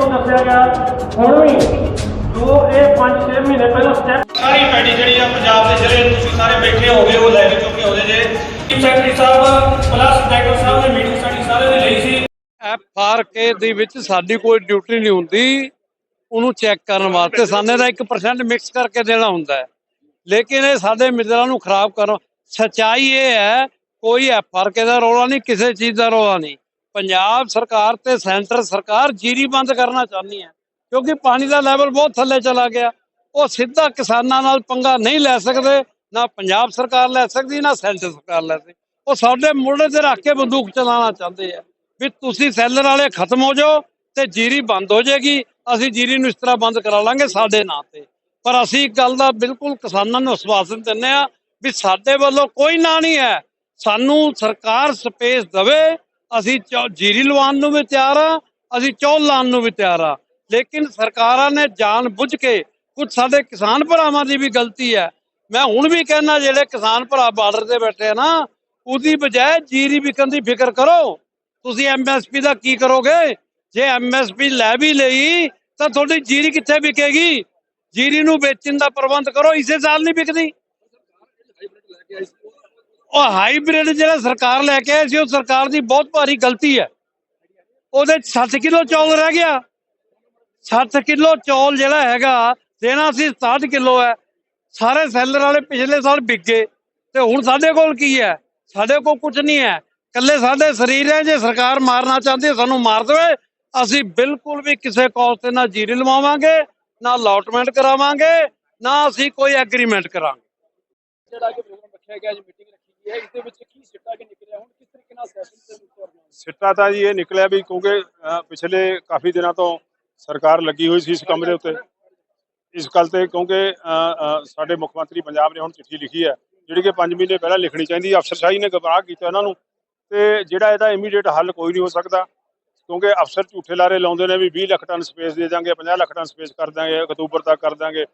ਤੋਂ ਦੱਸਿਆ ਗਿਆ ਹੁਣ ਵੀ ਜੋ ਇਹ 5-6 ਮਹੀਨੇ ਪਹਿਲਾਂ ਸਟੈਪ ਸਾਰੀ ਪੈੜੀ ਜਿਹੜੀ ਆ ਪੰਜਾਬ ਦੇ ਜਿਹੜੇ ਤੁਸੀਂ ਸਾਰੇ ਬੈਠੇ ਹੋਗੇ ਉਹ ਲੈ ਕੇ ਚੁੱਕੇ ਹੋਦੇ ਜੇ। ਸੈਕਟਰੀ ਸਾਹਿਬ ਪਲੱਸ ਡਾਇਰੈਕਟਰ ਸਾਹਿਬ ਨੇ ਮੀਟਿੰਗ ਸਾਡੀ ਸਾਰੇ ਨੇ ਲਈ ਸੀ। ਐਫ ਆਰ ਕੇ ਦੇ ਵਿੱਚ ਸਾਡੀ ਕੋਈ ਡਿਊਟੀ ਨਹੀਂ ਹੁੰਦੀ। ਉਹਨੂੰ ਚੈੱਕ ਕਰਨ ਵਾਸਤੇ। ਸਾਨੇ ਦਾ 1% ਮਿਕਸ ਕਰਕੇ ਦੇਣਾ ਹੁੰਦਾ ਹੈ। ਲੇਕਿਨ ਇਹ ਸਾਡੇ ਮਿੱਤਰਾਂ ਨੂੰ ਖਰਾਬ ਕਰਨ ਸਚਾਈ ਇਹ ਹੈ ਕੋਈ ਐਫ ਆਰ ਕੇ ਦਾ ਰੌਲਾ ਨਹੀਂ ਕਿਸੇ ਚੀਜ਼ ਦਾ ਰੌਲਾ ਨਹੀਂ। ਪੰਜਾਬ ਸਰਕਾਰ ਤੇ ਸੈਂਟਰ ਸਰਕਾਰ ਜੀਰੀ ਬੰਦ ਕਰਨਾ ਚਾਹੁੰਦੀ ਹੈ, ਕਿਉਂਕਿ ਪਾਣੀ ਦਾ ਲੈਵਲ ਬਹੁਤ ਥੱਲੇ ਚਲਾ ਗਿਆ। ਉਹ ਸਿੱਧਾ ਕਿਸਾਨਾਂ ਨਾਲ ਪੰਗਾ ਨਹੀਂ ਲੈ ਸਕਦੇ, ਨਾ ਪੰਜਾਬ ਸਰਕਾਰ ਲੈ ਸਕਦੀ, ਨਾ ਸੈਂਟਰ ਸਰਕਾਰ ਲੈ ਸਕਦੀ। ਉਹ ਸਾਡੇ ਮੋਢੇ ਤੇ ਰੱਖ ਕੇ ਬੰਦੂਕ ਚਲਾਉਣਾ ਚਾਹੁੰਦੇ ਆ, ਵੀ ਤੁਸੀਂ ਸੈਲਰ ਵਾਲੇ ਖਤਮ ਹੋ ਜਾਓ ਤੇ ਜੀਰੀ ਬੰਦ ਹੋ ਜਾਏਗੀ, ਅਸੀਂ ਜੀਰੀ ਨੂੰ ਇਸ ਤਰ੍ਹਾਂ ਬੰਦ ਕਰਾ ਲਾਂਗੇ ਸਾਡੇ ਨਾਂ ਤੇ। ਪਰ ਅਸੀਂ ਇੱਕ ਗੱਲ ਦਾ ਬਿਲਕੁਲ ਕਿਸਾਨਾਂ ਨੂੰ ਆਸ਼ਵਾਸਨ ਦਿੰਦੇ ਆ ਵੀ ਸਾਡੇ ਵੱਲੋਂ ਕੋਈ ਨਾਂ ਨਹੀਂ ਹੈ, ਸਾਨੂੰ ਸਰਕਾਰ ਸਪੇਸ ਦੇਵੇ ਅਸੀਂ ਜੀਰੀ ਲਵਾਉਣ ਨੂੰ ਵੀ ਤਿਆਰ ਆ, ਅਸੀਂ ਚੌਲ ਲਾਉਣ ਨੂੰ ਵੀ ਤਿਆਰ ਆ। ਲੇਕਿਨ ਸਰਕਾਰਾਂ ਨੇ ਜਾਣ ਬੁੱਝ ਕੇ ਕੁਝ ਸਾਡੇ ਕਿਸਾਨ ਭਰਾਵਾਂ ਦੀ ਵੀ ਗਲਤੀ ਹੈ। ਮੈਂ ਹੁਣ ਵੀ ਕਹਿਣਾ ਜਿਹੜੇ ਕਿਸਾਨ ਭਰਾ ਬਾਰਡਰ ਤੇ ਬੈਠੇ ਆ ਨਾ, ਉਹਦੀ ਬਜਾਏ ਜੀਰੀ ਵਿਕਣ ਦੀ ਫਿਕਰ ਕਰੋ। ਤੁਸੀਂ ਐਮਐਸਪੀ ਦਾ ਕੀ ਕਰੋਗੇ? ਜੇ ਐਮਐਸਪੀ ਲੈ ਵੀ ਲਈ, ਤਾਂ ਤੁਹਾਡੀ ਜੀਰੀ ਕਿੱਥੇ ਵਿਕੇਗੀ? ਜੀਰੀ ਨੂੰ ਵੇਚਣ ਦਾ ਪ੍ਰਬੰਧ ਕਰੋ, ਇਸੇ ਸਾਲ ਨਹੀਂ ਵਿਕਦੀ। ਉਹ ਹਾਈਬ੍ਰਿਡ ਜਿਹੜਾ ਸਰਕਾਰ ਲੈ ਕੇ ਆਈ ਸੀ, ਉਹ ਸਰਕਾਰ ਦੀ ਬਹੁਤ ਭਾਰੀ ਗਲਤੀ ਹੈ। ਉਹਦੇ 'ਚ 60 ਕਿਲੋ ਚੌਲ ਰਹਿ ਗਿਆ। 60 ਕਿਲੋ ਚੌਲ ਜਿਹੜਾ ਹੈਗਾ, ਦੇਣਾ ਸੀ 60 ਕਿਲੋ ਹੈ। ਸਾਰੇ ਸੈਲਰ ਵਾਲੇ ਪਿਛਲੇ ਸਾਲ ਵਿਕ ਗਏ ਤੇ ਹੁਣ ਸਾਡੇ ਕੋਲ ਕੀ ਹੈ? ਸਾਡੇ ਕੋਲ ਕੁਝ ਨਹੀਂ ਹੈ। ਕੱਲੇ ਸਾਡੇ ਸਰੀਰ ਹੈ, ਜੇ ਸਰਕਾਰ ਮਾਰਨਾ ਚਾਹੁੰਦੀ ਹੈ, ਸਾਨੂੰ ਮਾਰ ਦੇਵੇ। ਅਸੀਂ ਬਿਲਕੁਲ ਵੀ ਕਿਸੇ ਕਾਲ ਤੇ ਨਾ ਜੀਰੀ ਲਵਾਵਾਂਗੇ, ਨਾ ਅਲਾਟਮੈਂਟ ਕਰਾਵਾਂਗੇ, ਨਾ ਅਸੀਂ ਕੋਈ ਐਗਰੀਮੈਂਟ ਕਰਾਂਗੇ। ਜਿਹੜਾ ਕਿ ਪ੍ਰੋਗਰਾਮ ਰੱਖਿਆ ਗਿਆ ਜੀ ਮੀਟਿੰਗ ਰੱਖੀ ਇਸ ਦੇ ਵਿੱਚ ਕੀ ਸਿੱਟਾ ਕਿ ਨਿਕਲਿਆ? ਹੁਣ ਕਿਸ ਤਰੀਕੇ ਨਾਲ ਸੈਸ਼ਨ ਤੇ ਮੁੱਖ ਸਿੱਟਾ ਤਾਂ ਜੀ ਇਹ ਨਿਕਲਿਆ ਵੀ ਕਿਉਂਕਿ ਪਿਛਲੇ ਕਾਫੀ ਦਿਨਾਂ ਤੋਂ ਸਰਕਾਰ ਲੱਗੀ ਹੋਈ ਸੀ ਇਸ ਕੰਮ ਦੇ ਉੱਤੇ। ਇਸ ਗੱਲ ਤੇ ਕਿਉਂਕਿ ਸਾਡੇ ਮੁੱਖ ਮੰਤਰੀ ਪੰਜਾਬ ਨੇ ਹੁਣ ਚਿੱਠੀ ਲਿਖੀ ਹੈ, ਜਿਹੜੀ ਕਿ 5 ਮਹੀਨੇ ਪਹਿਲਾਂ ਲਿਖਣੀ ਚਾਹੀਦੀ ਅਫਸਰਸ਼ਾਹੀ ਨੇ ਗਵਾਹ ਕੀਤਾ ਇਹਨਾਂ ਨੂੰ ਤੇ ਜਿਹੜਾ ਇਹਦਾ ਇਮੀਡੀਏਟ ਹੱਲ ਕੋਈ ਨਹੀਂ ਹੋ ਸਕਦਾ। ਕਿਉਂਕਿ ਅਫਸਰ ਝੂਠੇ ਲਾਰੇ ਲਾਉਂਦੇ ਨੇ ਵੀ 20 ਲੱਖ ਟਨ ਸਪੇਸ ਦੇ ਦਾਂਗੇ 50 ਲੱਖ ਟਨ ਸਪੇਸ ਕਰ ਦਾਂਗੇ ਅਕਤੂਬਰ ਤੱਕ ਕਰ ਦਾਂਗੇ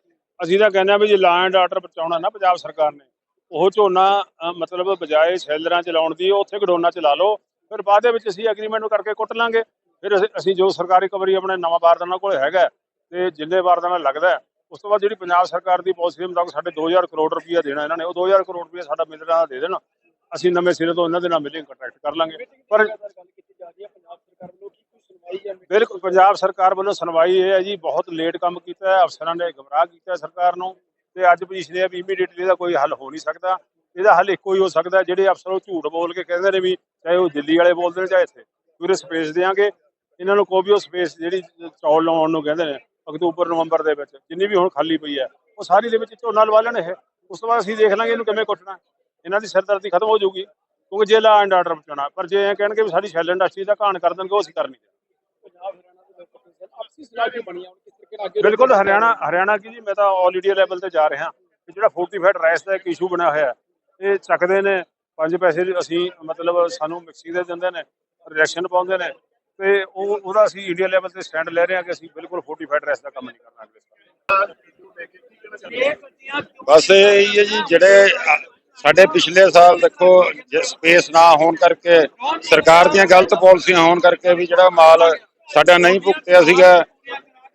ਅਸੀਂ ਤਾਂ ਕਹਿੰਦੇ ਆ ਵੀ ਜੇ ਲਾ ਐਂਡ ਆਰਡਰ ਬਚਾਉਣਾ ਨਾ ਪੰਜਾਬ ਸਰਕਾਰ ਨੇ ਉਹ ਝੋਨਾ ਮਤਲਬ ਬਜਾਏ ਸੈਲਰਾਂ ਚ ਲਾਉਣ ਦੀ ਉੱਥੇ ਗਡੋਨਾ ਚ ਲਾ ਲਓ। ਫਿਰ ਬਾਅਦ ਦੇ ਵਿੱਚ ਅਸੀਂ ਐਗਰੀਮੈਂਟ ਕਰਕੇ ਕੁੱਟ ਲਾਂਗੇ। ਫਿਰ ਅਸੀਂ- ਜੋ ਸਰਕਾਰੀ ਕਵਰੀ ਆਪਣੇ ਨਵਾਂ ਬਾਰਦਾਨਾ ਕੋਲ ਹੈਗਾ ਹੈ, ਤੇ ਜਿੰਨੇ ਬਾਰਦਾਨਾ ਲੱਗਦਾ ਉਸ ਤੋਂ ਬਾਅਦ ਜਿਹੜੀ ਪੰਜਾਬ ਸਰਕਾਰ ਦੀ ਪਾਲਿਸੀ ਮੁਤਾਬਕ ਸਾਡੇ 2000 ਕਰੋੜ ਰੁਪਈਆ ਦੇਣਾ ਇਹਨਾਂ ਨੇ ਉਹ 2000 ਕਰੋੜ ਰੁਪਇਆ ਸਾਡਾ ਮਿਲਣਾ ਦਾ ਦੇ ਦੇਣ। ਅਸੀਂ ਨਵੇਂ ਸਿਰੇ ਤੋਂ ਇਹਨਾਂ ਦੇ ਨਾਲ ਮਿਲਿੰਗ ਕੰਟਰੈਕਟ ਕਰ ਲਾਂਗੇ। ਪਰ ਪੰਜਾਬ ਸਰਕਾਰ ਵੱਲੋਂ ਸੁਣਵਾਈ ਬਿਲਕੁਲ ਪੰਜਾਬ ਸਰਕਾਰ ਵੱਲੋਂ ਸੁਣਵਾਈ ਇਹ ਹੈ ਜੀ ਬਹੁਤ ਲੇਟ ਕੰਮ ਕੀਤਾ ਹੈ ਅਫਸਰਾਂ ਨੇ ਗਮਰਾਹ ਕੀਤਾ ਸਰਕਾਰ ਨੂੰ। ਤੇ ਅੱਜ ਪੋਜੀਸ਼ਨ ਹੈ ਵੀ ਇਮੀਡੀਏਟਲੀ ਇਹਦਾ ਕੋਈ ਹੱਲ ਹੋ ਨਹੀਂ ਸਕਦਾ। ਇਹਦਾ ਹੱਲ ਇੱਕੋ ਹੀ ਹੋ ਸਕਦਾ, ਜਿਹੜੇ ਅਫਸਰ ਉਹ ਝੂਠ ਬੋਲ ਕੇ ਕਹਿੰਦੇ ਨੇ ਵੀ ਚਾਹੇ ਉਹ ਦਿੱਲੀ ਵਾਲੇ ਬੋਲਦੇ ਨੇ ਚਾਹੇ ਇੱਥੇ। ਪੂਰੇ ਸਪੇਸ ਦੇਾਂਗੇ ਇਹਨਾਂ ਨੂੰ ਕੋਈ ਉਹ ਸਪੇਸ ਜਿਹੜੀ ਚੌਲ ਲਾਉਣ ਨੂੰ ਕਹਿੰਦੇ ਨੇ, ਅਕਤੂਬਰ, ਨਵੰਬਰ ਦੇ ਵਿੱਚ, ਜਿੰਨੀ ਵੀ ਹੁਣ ਖਾਲੀ ਪਈ ਹੈ, ਉਹ ਸਾਰੀ ਦੇ ਵਿੱਚ ਝੋਨਾ ਲਵਾ ਲੈਣ ਇਹ। ਉਸ ਤੋਂ ਬਾਅਦ ਅਸੀਂ ਦੇਖ ਲਾਂਗੇ ਇਹਨੂੰ ਕਿਵੇਂ ਕੁੱਟਣਾ। ਇਹਨਾਂ ਦੀ ਸਿਰਦਰਦੀ ਖਤਮ ਹੋ ਜਾਊਗੀ, ਕਿਉਂਕਿ ਜੇ ਲਾ ਐਂਡ ਆਰਡਰ ਬਚਾਉਣਾ, ਪਰ ਜੇ ਇਹ ਕਹਿਣਗੇ ਵੀ ਸਾਡੀ ਸ਼ੈਲ ਇੰਡਸਟਰੀ ਦਾ ਘਾਣ ਕਰ ਦੇਣਗੇ, ਉਹ ਅਸੀਂ ਕਰਨੀ ਪੰਜਾਬ ਹਰਿਆਣਾ ਦੇ ਲੋਕਾਂ ਆਪਸੀ ਸਲਾਹ ਕੀ ਬਣੀ ਬਿਲਕੁਲ ਹਰਿਆਣਾ ਹਰਿਆਣਾ ਕੀ ਜੀ ਮੈਂ ਤਾਂ ਆਲ ਇੰਡੀਆ ਲੈਵਲ ਤੇ ਜਾ ਰਿਹਾ। ਕਿ ਜਿਹੜਾ ਫੋਰਟੀਫਾਈਡ ਰਾਈਸ ਦਾ ਇੱਕ ਇਸ਼ੂ ਬਣਿਆ ਹੋਇਆ ਹੈ, ਇਹ ਚੱਕਦੇ ਨੇ। 5 ਪੈਸੇ ਦੀ ਅਸੀਂ ਮਤਲਬ ਸਾਨੂੰ ਮਿਕਸੀ ਦੇ ਦਿੰਦੇ ਨੇ ਰਿਐਕਸ਼ਨ ਪਾਉਂਦੇ ਨੇ। ਤੇ ਉਹ ਉਹਦਾ ਅਸੀਂ ਇੰਡੀਆ ਲੈਵਲ ਤੇ ਸਟੈਂਡ ਲੈ ਰਹੇ ਹਾਂ ਕਿ ਅਸੀਂ ਬਿਲਕੁਲ ਫੋਰਟੀਫਾਈਡ ਰਾਈਸ ਦਾ ਕੰਮ ਨਹੀਂ ਕਰਨਾ ਅਗਲੇ ਸਾਲ। ਬਸ ਇਹ ਹੀ ਹੈ ਜੀ ਜਿਹੜੇ ਸਾਡੇ ਪਿਛਲੇ ਸਾਲ ਦੇਖੋ ਸਪੇਸ ਨਾ ਹੋਣ ਕਰਕੇ ਸਰਕਾਰ ਦੀਆਂ ਗਲਤ ਪਾਲਿਸੀਆਂ ਹੋਣ ਕਰਕੇ ਵੀ ਜਿਹੜਾ ਮਾਲ ਸਾਡਾ ਨਹੀਂ ਭੁਗਤਿਆ ਸੀਗਾ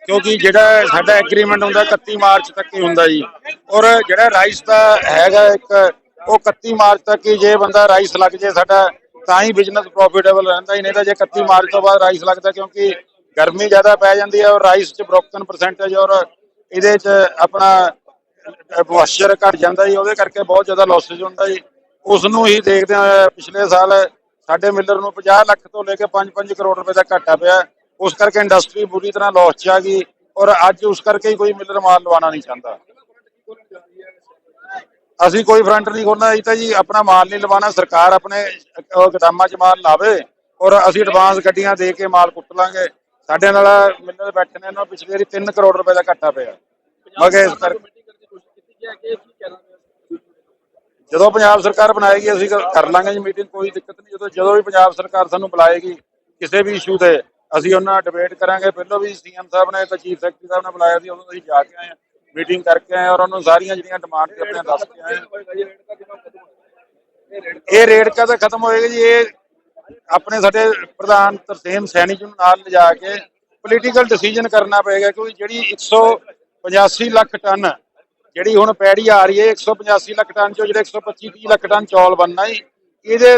ਕਿਉਂਕਿ ਜਿਹੜਾ ਸਾਡਾ ਐਗਰੀਮੈਂਟ ਹੁੰਦਾ 31 ਮਾਰਚ ਤੱਕ ਹੀ ਹੁੰਦਾ ਜੀ। ਔਰ ਜਿਹੜਾ ਰਾਈਸ ਦਾ ਹੈਗਾ ਇੱਕ, ਉਹ 31 ਮਾਰਚ ਤੱਕ ਹੀ ਜੇ ਬੰਦਾ ਰਾਈਸ ਲੱਗ ਜੇ ਸਾਡਾ, ਤਾਂ ਹੀ ਬਿਜ਼ਨਸ ਪ੍ਰੋਫਿਟੇਬਲ ਰਹਿੰਦਾ ਹੀ ਨਹੀਂ ਤਾਂ ਜੇ 31 ਮਾਰਚ ਤੋਂ ਬਾਅਦ ਰਾਈਸ ਲੱਗਦਾ ਕਿਉਂਕਿ ਗਰਮੀ ਜ਼ਿਆਦਾ ਪੈ ਜਾਂਦੀ ਹੈ ਔਰ ਰਾਈਸ 'ਚ ਬ੍ਰੋਕਨ ਪਰਸੈਂਟੇਜ ਔਰ ਇਹਦੇ 'ਚ ਆਪਣਾ ਮੋਇਸਚਰ ਘਟ ਜਾਂਦਾ ਜੀ, ਉਹਦੇ ਕਰਕੇ ਬਹੁਤ ਜ਼ਿਆਦਾ ਲਾਸੇਜ ਹੁੰਦਾ ਜੀ। ਉਸ ਨੂੰ ਹੀ ਦੇਖਦੇ ਆ ਪਿਛਲੇ ਸਾਲ ਸਾਡੇ ਮਿਲਰ ਨੂੰ 50 ਲੱਖ ਤੋਂ ਲੈ ਕੇ 5-5 ਕਰੋੜ ਰੁਪਏ ਦਾ ਘਾਟਾ ਪਿਆ। ਉਸ ਕਰਕੇ ਇੰਡਸਟਰੀ ਬੁਰੀ ਤਰ੍ਹਾਂ ਲੋਸ 'ਚ ਆ ਗਈ ਔਰ ਅੱਜ ਉਸ ਕਰਕੇ ਹੀ ਕੋਈ ਮਿਲਰ ਮਾਲ ਲਵਾਉਣਾ ਨਹੀਂ ਚਾਹੁੰਦਾ। ਅਸੀਂ ਕੋਈ ਫਰੰਟ ਨਹੀਂ ਖੋਲਣਾ ਇਹ ਤਾਂ ਜੀ ਆਪਣਾ ਮਾਲ ਨਹੀਂ ਲਵਾਉਣਾ ਸਰਕਾਰ ਆਪਣੇ ਅਹ, ਗੋਦਾਮਾਂ 'ਚ ਮਾਲ ਲਾਵੇ ਔਰ ਅਸੀਂ ਐਡਵਾਂਸ ਗੱਡੀਆਂ ਦੇ ਕੇ ਮਾਲ ਕੁੱਟ ਲਾਂਗੇ। ਸਾਡੇ ਨਾਲ ਮਿਲਰ ਬੈਠੇ ਨੇ ਇਹਨਾਂ ਪਿਛਲੇ ਵਾਰੀ 3 ਕਰੋੜ ਰੁਪਏ ਦਾ ਘਾਟਾ ਪਿਆ। ਮਗੇ ਇਸ ਕਰਕੇ ਜਦੋਂ ਪੰਜਾਬ ਸਰਕਾਰ ਬਣਾਏਗੀ ਅਸੀਂ ਕਰ ਕਰ ਲਾਂਗੇ ਜੀ ਮੀਟਿੰਗ ਕੋਈ ਦਿੱਕਤ ਨਹੀਂ। ਜਦੋਂ ਜਦੋਂ ਵੀ ਪੰਜਾਬ ਸਰਕਾਰ ਸਾਨੂੰ ਬੁਲਾਏਗੀ ਕਿਸੇ ਵੀ ਇਸ਼ੂ ਤੇ ਅਸੀਂ ਉਹਨਾਂ ਨਾਲ ਡਿਬੇਟ ਕਰਾਂਗੇ। ਪਹਿਲਾਂ ਵੀ ਸੀਐਮ ਸਾਹਿਬ ਨੇ ਤੇ ਚੀਫ ਸੈਕਟਰੀ ਸਾਹਿਬ ਨੇ ਬੁਲਾਇਆ ਸੀ, ਉਦੋਂ ਅਸੀਂ ਜਾ ਕੇ ਆਏ ਹਾਂ। ਮੀਟਿੰਗ ਕਰਕੇ ਆਏ ਔਰ ਉਹਨਾਂ ਸਾਰੀਆਂ ਜਿਹੜੀਆਂ ਡਿਮਾਂਡ ਤੇ ਆਪਣੀਆਂ ਦੱਸ ਕੇ ਆਏ ਇਹ ਰੇਟ ਕਦ ਖਤਮ ਹੋਏਗਾ ਜੀ। ਇਹ ਆਪਣੇ ਸਾਡੇ ਪ੍ਰਧਾਨ ਤਰਸੇਮ ਸੈਣੀ ਜੀ ਨੂੰ ਨਾਲ ਲਿਜਾ ਕੇ ਪੋਲੀਟੀਕਲ ਡਿਸੀਜਨ ਕਰਨਾ ਪਏਗਾ, ਕਿਉਂਕਿ ਜਿਹੜੀ 185 ਲੱਖ ਟਨ ਜਿਹੜੀ ਹੁਣ ਪੈੜੀ ਆ ਰਹੀ ਹੈ 185 ਲੱਖ ਟਨ ਚੋਂ ਜਿਹੜੇ 125 30 ਲੱਖ ਟਨ ਚੌਲ ਬਣਨਾ ਹੀ ਇਹਦੇ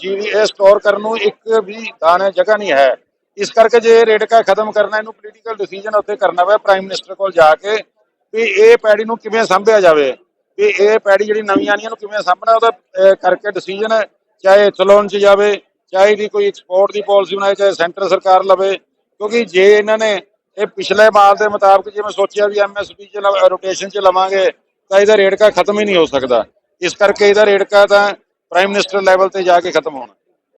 ਜੀਵੀ ਸਟੋਰ ਕਰਨ ਨੂੰ ਇੱਕ ਵੀ ਦਾਣੇ ਜਗ੍ਹਾ ਨਹੀਂ ਹੈ। ਇਸ ਕਰਕੇ ਜੇ ਇਹ ਰੇੜਕਾ ਖਤਮ ਕਰਨਾ, ਇਹਨੂੰ ਪੋਲੀਟੀਕਲ ਡਿਸੀਜਨ ਉੱਥੇ ਕਰਨਾ ਪਿਆ ਪ੍ਰਾਈਮ ਮਿਨਿਸਟਰ ਕੋਲ ਜਾ ਕੇ ਵੀ ਇਹ ਪੈੜੀ ਨੂੰ ਕਿਵੇਂ ਸੰਭਿਆ ਜਾਵੇ, ਵੀ ਇਹ ਪੈੜੀ ਜਿਹੜੀ ਨਵੀਂ ਆਣੀਆਂ ਨੂੰ ਕਿਵੇਂ ਸਾਂਭਣਾ, ਉਹਦਾ ਕਰਕੇ ਡਿਸੀਜਨ ਚਾਹੇ ਐਥਲੋਨ ਚ ਜਾਵੇ, ਚਾਹੇ ਦੀ ਕੋਈ ਐਕਸਪੋਰਟ ਦੀ ਪਾਲਿਸੀ ਬਣਾਏ, ਚਾਹੇ ਸੈਂਟਰ ਸਰਕਾਰ ਲਵੇ, ਕਿਉਂਕਿ ਜੇ ਇਹਨਾਂ ਨੇ ਇਹ ਪਿਛਲੇ ਮਾਲ ਦੇ ਮੁਤਾਬਕ ਜਿਵੇਂ ਸੋਚਿਆ ਵੀ ਐਮਐਸਪੀ ਚ ਰੋਟੇਸ਼ਨ ਚ ਲਵਾਂਗੇ, ਤਾਂ ਇਹਦਾ ਰੇੜਕਾ ਖਤਮ ਹੀ ਨਹੀਂ ਹੋ ਸਕਦਾ। ਇਸ ਕਰਕੇ ਇਹਦਾ ਰੇੜਕਾ ਤਾਂ ਪ੍ਰਾਈਮ ਮਿਨਿਸਟਰ ਲੈਵਲ ਤੇ ਜਾ ਕੇ ਖਤਮ ਹੋਣਾ।